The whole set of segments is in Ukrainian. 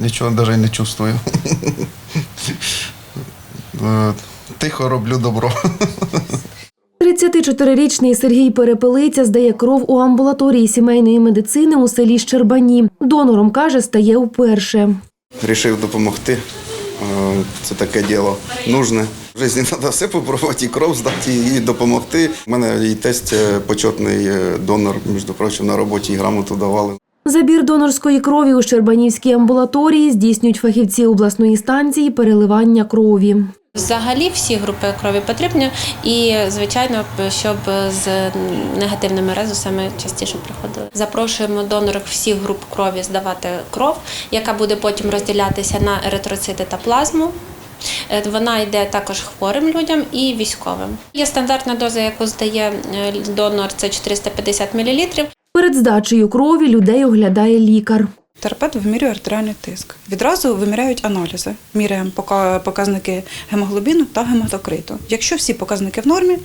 Нічого навіть не чувствую. Тихо роблю добро. 34-річний Сергій Перепелиця здає кров у амбулаторії сімейної медицини у селі Щербані. Донором каже, стає вперше. Рішив допомогти. Е, Це таке діло нужне. В житті треба все попробувати, і кров здати, і допомогти. У мене і тесть е, почетний е, донор, між прочим, на роботі і грамоту давали. Забір донорської крові у Щербанівській амбулаторії здійснюють фахівці обласної станції переливання крові. Взагалі всі групи крові потрібні, і звичайно, щоб з негативними резусами частіше приходили. Запрошуємо донорів всіх груп крові здавати кров, яка буде потім розділятися на еритроцити та плазму. Е, Вона йде також хворим людям і військовим. Є стандартна доза, яку здає е, донор, це 450 мл. Перед здачею крові людей оглядає лікар. Терапевт вимірює артеріальний тиск. Відразу виміряють аналізи. Міряємо показники гемоглобіну та гематокриту. Якщо всі показники в нормі,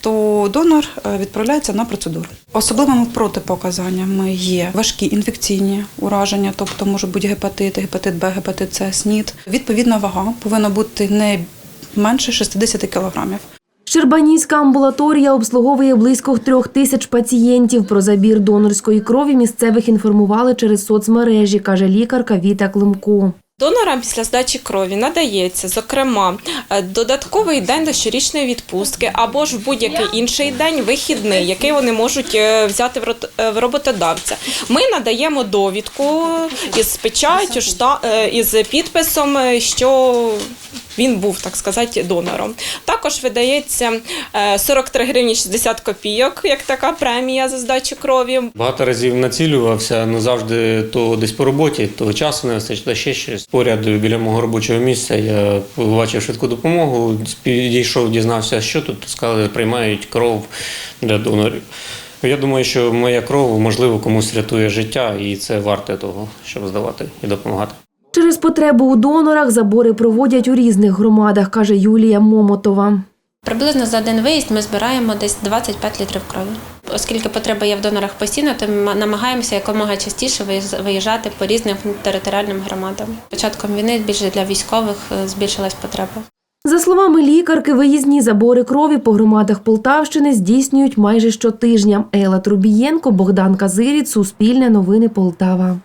то донор е, відправляється на процедуру. Особливими протипоказаннями є важкі інфекційні ураження, тобто можуть бути гепатити, гепатит Б, гепатит С, СНІД. Відповідна вага повинна бути не менше 60 кілограмів. Щербанівська амбулаторія обслуговує близько трьох тисяч пацієнтів. Про забір донорської крові місцевих інформували через соцмережі, каже лікарка Віта Климко. Донорам після здачі крові надається, зокрема, е, додатковий день до щорічної відпустки або ж будь-який інший день вихідний, який вони можуть е, взяти е, в роботодавця. Ми надаємо довідку із печаттю, із підписом, що він був, так сказати, донором. Також видається е, 43 гривні 60 копійок, як така премія за здачу крові. Багато разів націлювався, ну завжди то десь по роботі, то часу не вистачить, то ще щось. Поряд біля мого робочого місця я побачив швидку допомогу, підійшов, дізнався, що тут сказали, приймають кров для донорів. Я думаю, що моя кров можливо комусь рятує життя, і це варте того, щоб здавати і допомагати. Через потребу у донорах забори проводять у різних громадах, каже Юлія Момотова. Приблизно за один виїзд ми збираємо десь 25 літрів крові. Оскільки потреба є в донорах постійно, то ми намагаємося якомога частіше виїжджати по різним територіальним громадам. Початком війни більше для військових е, збільшилась потреба. За словами лікарки, виїзні забори крові по громадах Полтавщини здійснюють майже щотижня. Ела Трубієнко, Богдан Казиріць, Суспільне новини Полтава.